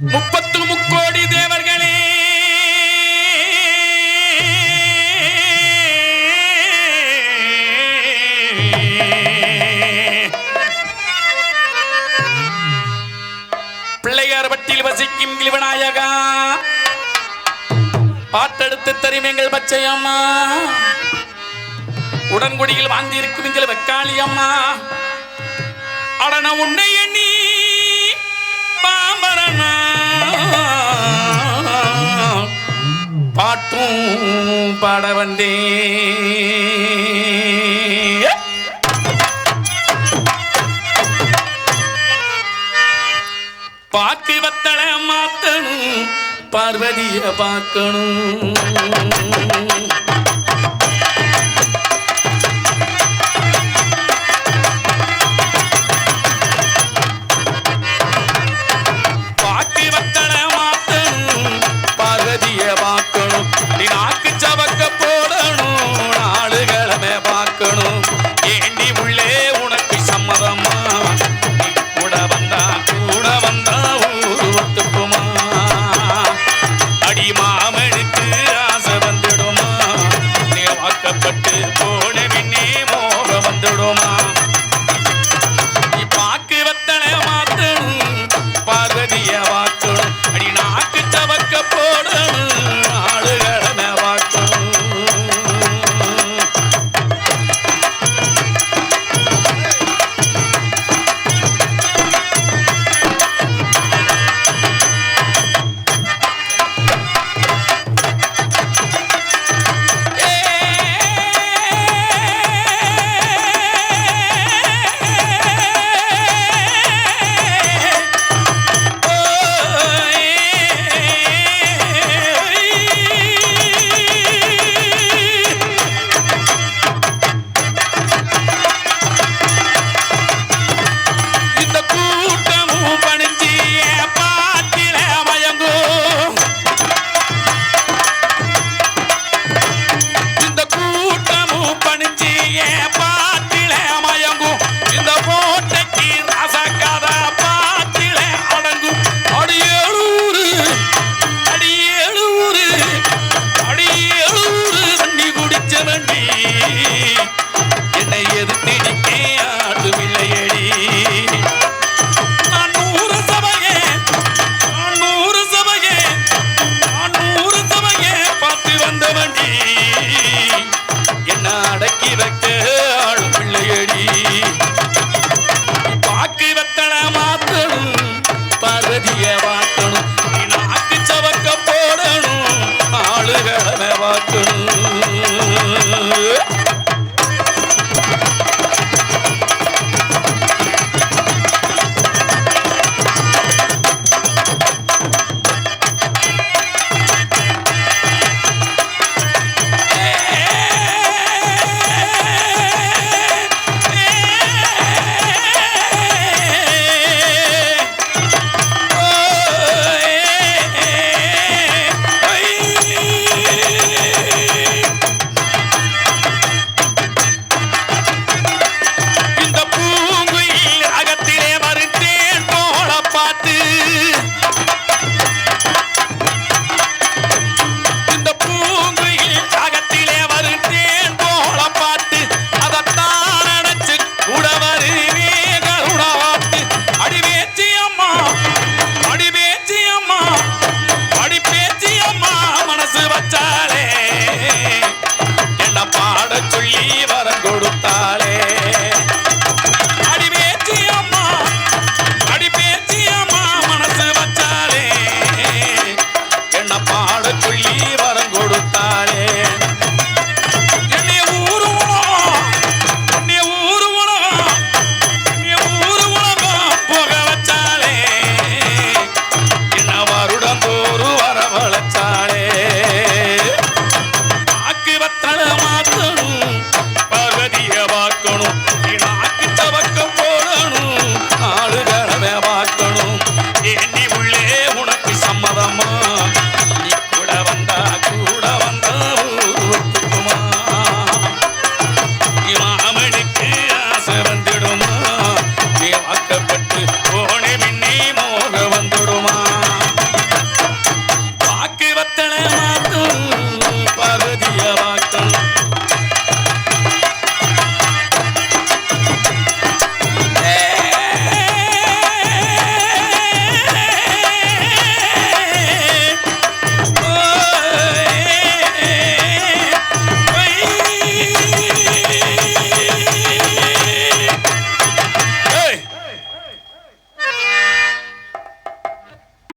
முப்பத்து முக்கோடி தேவர்களே. பிள்ளையார் பட்டியில் வசிக்கும் இவநாயகா பாட்டெடுத்து தரும் எங்கள் பச்சையம்மா. உடன்குடியில் வாழ்ந்திருக்கும் எங்கள் வெக்காளி அம்மா அடன உன்னை பாட்டும் பாட வந்தேன் பாக்கு வத்தல மாத்தணும் பார்வதிய பார்க்கணும். என்ன அடக்கி வைக்க